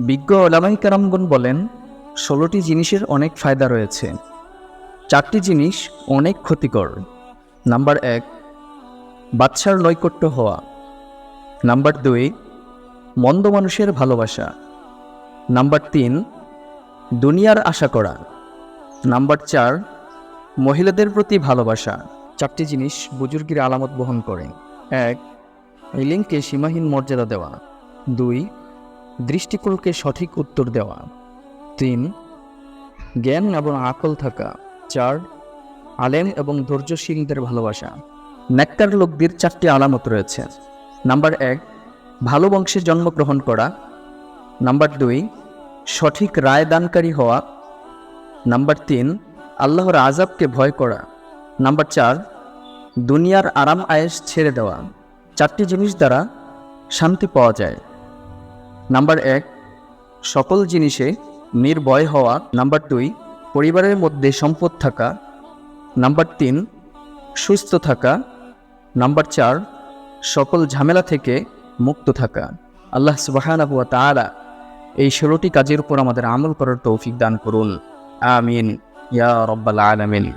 বিজ্ঞ ওলামাই বলেন, ষোলোটি জিনিসের অনেক ফায়দা রয়েছে। চারটি জিনিস অনেক ক্ষতিকর। নাম্বার এক বাচ্চার নৈকট্য হওয়া। নাম্বার দুই, মন্দ মানুষের ভালোবাসা। নাম্বার তিন, দুনিয়ার আশা করা। নাম্বার চার, মহিলাদের প্রতি ভালোবাসা। চারটি জিনিস বুজুর্গির আলামত বহন করে। এক ইলিমকে সীমাহীন মর্যাদা দেওয়া। দুই দৃষ্টিকোণকে সঠিক উত্তর দেওয়া। তিন, জ্ঞান এবং আকল থাকা। চার, আলেম এবং ধৈর্যশীলদের ভালোবাসা। নেককার লোকদের চারটি আলামত রয়েছে। নাম্বার এক, ভালো বংশে জন্মগ্রহণ করা। নাম্বার দুই, সঠিক রায় দানকারী হওয়া। নাম্বার তিন, আল্লাহর আজাবকে ভয় করা। নাম্বার চার, দুনিয়ার আরাম আয়েস ছেড়ে দেওয়া। চারটি জিনিস দ্বারা শান্তি পাওয়া যায়। নাম্বার এক, সকল জিনিসে নির্ভয় হওয়া। নাম্বার দুই, পরিবারের মধ্যে সম্পদ থাকা। নাম্বার তিন, সুস্থ থাকা। নাম্বার চার, সকল ঝামেলা থেকে মুক্ত থাকা। আল্লাহ সুবাহানাহু ওয়া তাআলা এই ষোলোটি কাজের উপর আমাদের আমল করার তৌফিক দান করুন। আমিন। ইয়া রব্বাল আলামিন।